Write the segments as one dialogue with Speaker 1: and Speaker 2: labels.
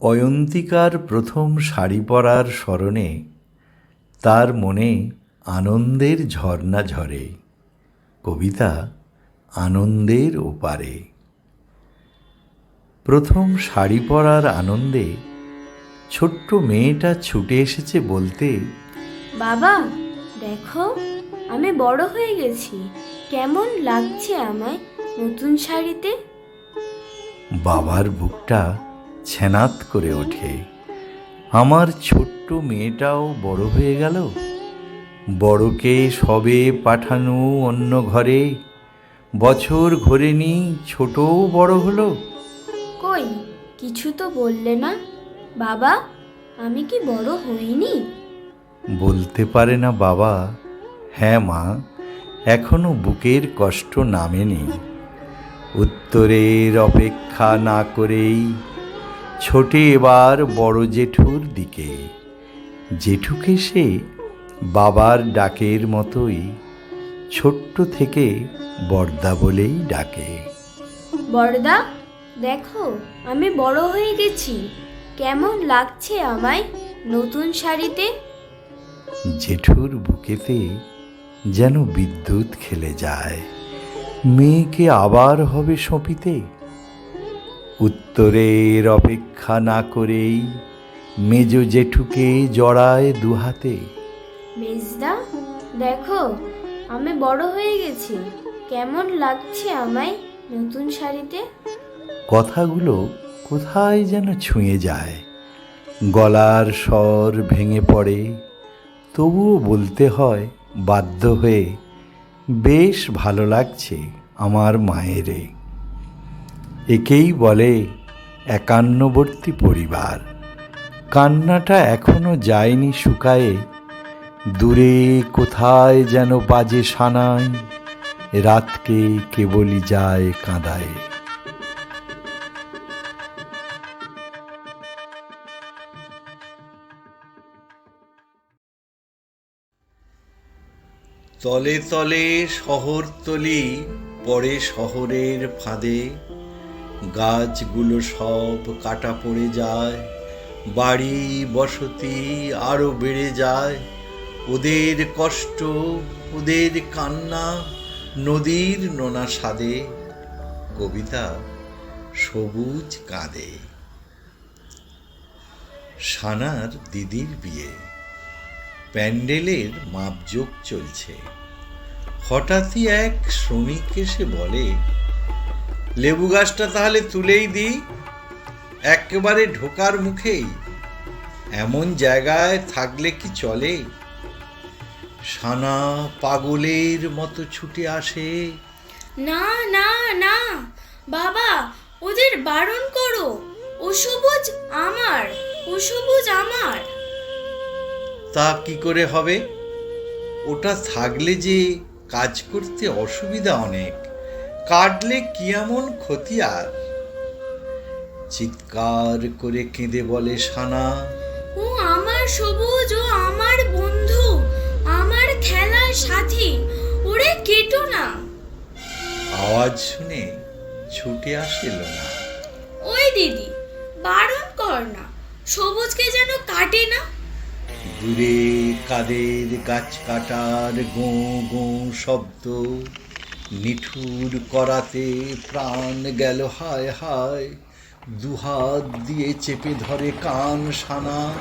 Speaker 1: অয়ন্তিকার প্রথম শাড়ি পরার স্মরণে তার মনে আনন্দের ঝর্ণা ঝরে। কবিতা আনন্দের ওপারে। প্রথম শাড়ি পরার আনন্দে ছোট্ট মেয়েটা ছুটে এসেছে বলতে
Speaker 2: বাবা দেখো আমি বড় হয়ে গেছি। কেমন লাগছে আমায় নতুন শাড়িতে?
Speaker 1: বাবার বুকটা ছ্যানাত করে ওঠে। আমার ছোট্ট মেয়েটাও বড় হয়ে গেল। বড়কে সবে পাঠানো অন্য ঘরে। বছর ঘোরেনি ছোটও বড় হলো।
Speaker 2: কই কিছু তো বললে না। বাবা আমি কি বড় হইনি?
Speaker 1: বলতে পারে না বাবা। হ্যাঁ মা এখনও বুকের কষ্ট নামেনি। উত্তরের অপেক্ষা না করেই ছোটে এবার বড় জেঠুর দিকে। জেঠুকে সে বাবার ডাকের মতোই ছোট্ট থেকে বর্দা বলেই ডাকে।
Speaker 2: বড়দা দেখো আমি বড় হয়ে গেছি। কেমন লাগছে আমায় নতুন শাড়িতে?
Speaker 1: জেঠুর বুকেতে যেন বিদ্যুৎ খেলে যায়। মেয়েকে আবার হবে সঁপিতে উত্তরের অপেক্ষা না করেই মেজ জেঠুকে জড়ায় দুহাতে।
Speaker 2: মেজদা দেখো আমি বড় হয়ে গেছি। কেমন লাগছে আমায় নতুন শাড়িতে?
Speaker 1: কথাগুলো কোথায় যেন ছুঁয়ে যায়। গলার স্বর ভেঙে পড়ে তবুও বলতে হয় বাধ্য হয়ে বেশ ভালো লাগছে আমার মায়েরে। একেই বলে একান্নবর্তী পরিবার। কান্নাটা এখনও যায়নি শুকায়ে। দূরে কোথায় যেন বাজে সানায় রাতকে কেবলই যায় কাঁদায়। তলে তলে শহরতলি পড়ে শহরের ফাঁদে। গাছগুলো সব কাটা পড়ে যায়, বাড়ি বসতি আরও বেড়ে যায়। ওদের কষ্ট, ওদের কান্না, নদীর নোনা স্বাদে কবিতা সবুজ কাঁদে। সানার দিদির বিয়ে। প্যান্ডেলের মাপজোক চলছে। হঠাৎই এক শ্রমিক এসে বলে লেবু গাছটা তাহলে তুলেই দিই একেবারে ঢোকার মুখেই। এমন জায়গায় থাকলে কি চলে? সানা পাগলের মতো ছুটে আসে।
Speaker 2: না না না বাবা ওদের বারণ করো। ও সবুজ আমার ও সবুজ আমার।
Speaker 1: তা কি করে হবে? ওটা থাকলে যে কাজ করতে অসুবিধা অনেক। কাটলে কি এমন ক্ষতি আর চিৎকার করে কেঁদে বলে সানা।
Speaker 2: ও আমার সবুজ ও আমার বন্ধু আমার খেলার সাথী ওরে কেটো না।
Speaker 1: আওয়াজ শুনে ছুটে আসিল না।
Speaker 2: ওই দিদি বারণ কর না সবুজকে যেন কাটে না।
Speaker 1: দূরে কাদের গাছ কাটার গো গো শব্দ। নিঠুর করাতে প্রাণ গেল হায় হায়। দুহাত দিয়ে চেপে ধরে কান সানা।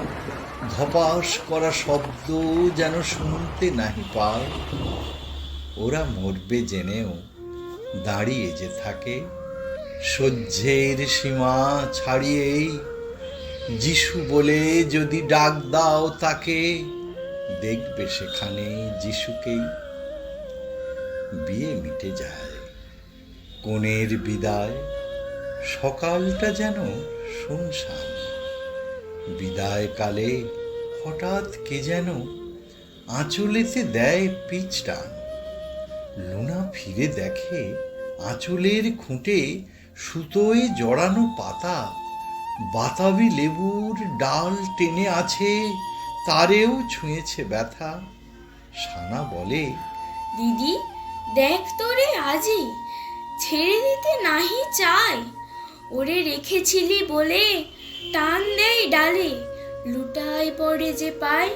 Speaker 1: ধপাস করা শব্দ যেন শুনতে নাহি পায়। ওরা মরবে জেনেও দাঁড়িয়ে যে থাকে। সহ্যের সীমা ছাড়িয়েই যিশু বলে যদি ডাক দাও তাকে, দেখবে সেখানে যিশুকেই। বিয়ে মিটে যায়। কনের বিদায়, সকালটা যেন শুনশান। বিদায় কালে হঠাৎ কে যেন আঁচলেতে দেয় পিচ টান। লুনা ফিরে দেখে আঁচলের খুঁটে সুতোয় জড়ানো পাতা, বাতাবি লেবুর ডাল টেনে আছে, তারেও ছুঁয়েছে ব্যথা। সানা বলে,
Speaker 2: দিদি দেখ তোরে আজি, ছেড়ে দিতে নাহি চাই। ওরে রেখেছিলি বলে টান দেয় ডালে, লুটায় পড়ে যে পায়